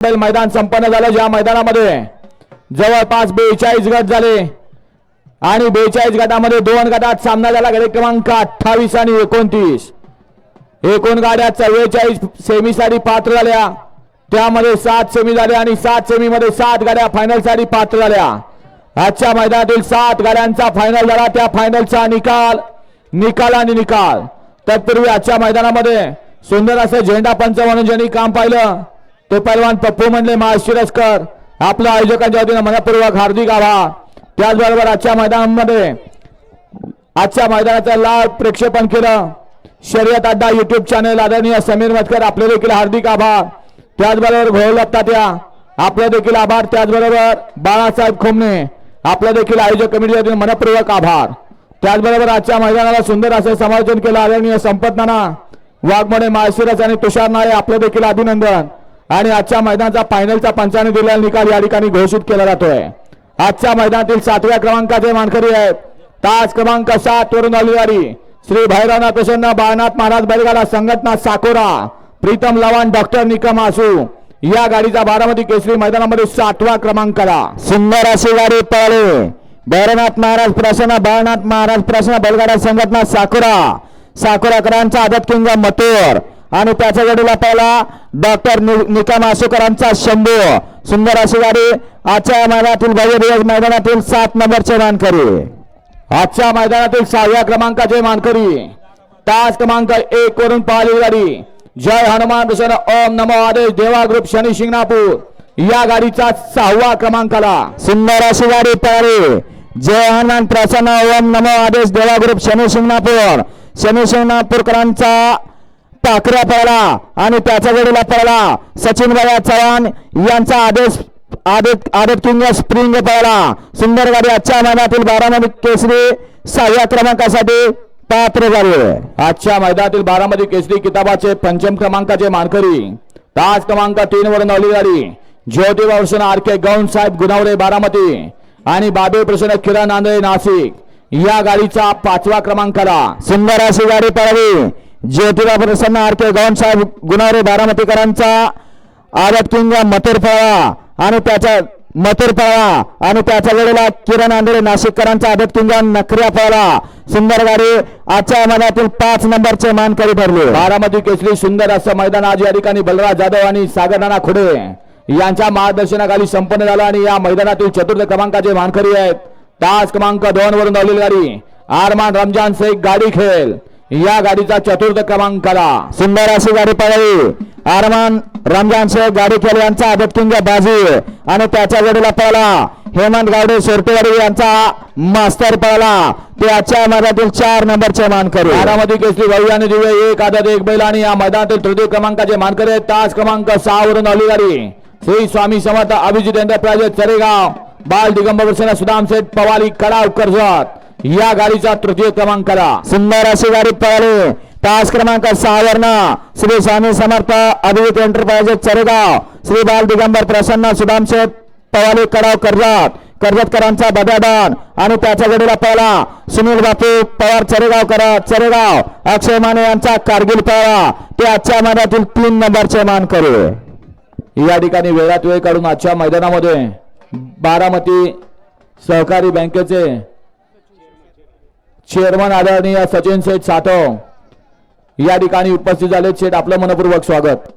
मैदान संपन्न झालं. ज्या मैदानामध्ये जवळपास बेचाळीस गट झाले आणि बेचाळीस गटामध्ये दोन गटात सामना झाला. गट क्रमांक अठ्ठावीस आणि एकोणतीस. एकूण गाड्या चव्वेचाळीस सेमीसाठी पात्र झाल्या. त्यामध्ये सात सेमी झाल्या आणि सात सेमीमध्ये सात गाड्या फायनलसाठी पात्र झाल्या. आजच्या मैदानातील सात गाड्यांचा फायनल झाला. त्या फायनलचा निकाल निकाल आणि निकाल. तत्पूर्वी आजच्या मैदानामध्ये सुंदर असं झेंडा पंच म्हणून ज्यांनी काम पाहिलं ते पैलवान पप्पू म्हणले महाशिरसकर आपल्या आयोजकांच्या वतीनं मनपूर्वक हार्दिक आभार. त्याचबरोबर आजच्या मैदानामध्ये आजच्या मैदानाचं लाल प्रक्षेपण केलं. शर्यत अड्डा युट्यूब चॅनल आदरणीय समीर मतकर आपले देखील हार्दिक आभार. त्याचबरोबर घोळलत्ता त्या आपले देखील आभार. त्याचबरोबर बाळासाहेब खोमणे आपल्या देखील आयोजक कमिटीच्या वतीने मनपूर्वक आभार. त्याचबरोबर आजच्या मैदानाला सुंदर असं समालोचन केलं आदरणीय संपत नाना वाघमोडे माळशिरस आणि तुषार नाळे आपलं देखील अभिनंदन. आणि आजच्या मैदानाचा फायनलचा पंचाने दिलेला निकाल या ठिकाणी घोषित केला जातोय. आजच्या मैदानातील सातव्या क्रमांकाचे मानकरी आहेत तास क्रमांक सात वरून अलिवारी श्री भैरवनाथ प्रसन्न बाळनाथ महाराज बैलगाडा संघटना साकोरा प्रीतम लवान डॉक्टर निकम आसू. या गाडीचा बारामती केसरी मैदानामध्ये सातवा क्रमांकाला. सुंदर अशी गाडी पळाली. भैरवनाथ महाराज प्रसन्न बाळनाथ महाराज प्रसन्न बैलगाडा संघटना साकोरा. साकोराकरांचा आदत किंग मथुर. आणि त्याच्या गाडीला पहिला डॉक्टर निकम आसुकरांचा शंभू. सुंदर अशी गाडी. आजच्या मैदानातील भव्य मैदानातील सात नंबरचे मानकरी. आजच्या मैदानातील सहाव्या क्रमांकाचे मानकरी. तास क्रमांक एक वरून पाहिली गाडी. जय हनुमान प्रसन्न ओम नमो आदेश. देवा ग्रुप शनी शिंगणापूर. या गाडीचा सहावा क्रमांकाला. सुंदर अशी गाडी पाहिली जय हनुमान प्रसन्न. ओम नमो आदेश. देवा ग्रुप शनी शिंगणापूर. शनी शिंगणापूरकरांचा पाखऱ्या पळला आणि त्याच्या जोडीला पळला. सचिन बाबा चव्हाण यांचा आदेश आदेश आदेश किंग स्प्रिंग पळला. सुंदर गाडी आजच्या महिन्यातील बारामती केसरी सहाव्या क्रमांकासाठी पात्र झाले. आजच्या मैदानातील बारामती केसरी किताबाचे पंचम क्रमांकाचे मानकरी. तास क्रमांक तीन वर नवली गाडी. ज्योतिबा प्रसन्न आर के गौन साहेब गुणावरे बारामती. आणि बाबे प्रसन्न किरण नांदळे नाशिक. या गाडीचा पाचवा क्रमांकाला. सुंदर अशी गाडी पळाली. ज्योतिबा प्रसन्न आर के गौन साहेब बारामतीकरांचा आदत किंग मथुर पळा आणि त्याच्या मथुर पळा आणि त्याच्या वेळेला किरण आंधळे नाशिककरांचा आदत किंग नखऱ्या पळा सुंदर गाडी आजच्या मैदानातील पाच नंबरचे मानकरी ठरले. बारामती केसरी सुंदर असं मैदान आज या ठिकाणी बलराज जाधव आणि सागर नाना खुडे यांच्या मार्गदर्शनाखाली संपन्न झालं आणि या मैदानातील चतुर्थ क्रमांकाचे मानकरी आहेत. तास क्रमांक दोन वरून धावलेली गाडी. आरमान रमजान शेख गाडी खेळ. या गाडीचा चतुर्थ क्रमांकाला. सुंदर अशी गाडी पळाली. आरमान रमजान शेख गाडी केले यांचा आदत बाजी. आणि त्याच्या गाडीला पळाला. हेमंत गावडे सोरटेवाडी यांचा मास्तर पळाला. ते मधातील चार नंबरचे मानकरी. बारामती केसरी भाऊ आणि दिव्य एक आदत एक बैल आणि या मैदानातील तृतीय क्रमांकाचे मानकरी तास क्रमांक सहा वरून धावली गाडी. श्री स्वामी समर्थ अभिजित एंटरप्राइजेस चरेगाव. बाल दिगंबर प्रसन्न सुदाम सेठ पवाली कडाव कर्जत. या गाडीचा तृतीय क्रमांकाला सुंदर अशी गाडी पळाली. तास क्रमांक सहा वरना श्री स्वामी समर्थ अभिजित एंटरप्राइजेस चरेगाव श्री बाल दिगंबर प्रसन्न सुदाम शेठ पवाली कडाव कर्जत कर्जतकरांचा बदादान आणि त्याच्या गडीला पळाला. सुनील बापू पवार चरेगाव करा चरेगाव अक्षय माने यांचा कारगिल पळाला. ते आजच्या मैदानातील तीन नंबरचे मानकरी. या ठिकाणी वेळात वेळ काढून आजच्या मैदानामध्ये बारामती सहकारी बँकेचे चेअरमन आदरणीय सचिन शेठ साठव या ठिकाणी उपस्थित झाले शेठ आपलं मनपूर्वक स्वागत.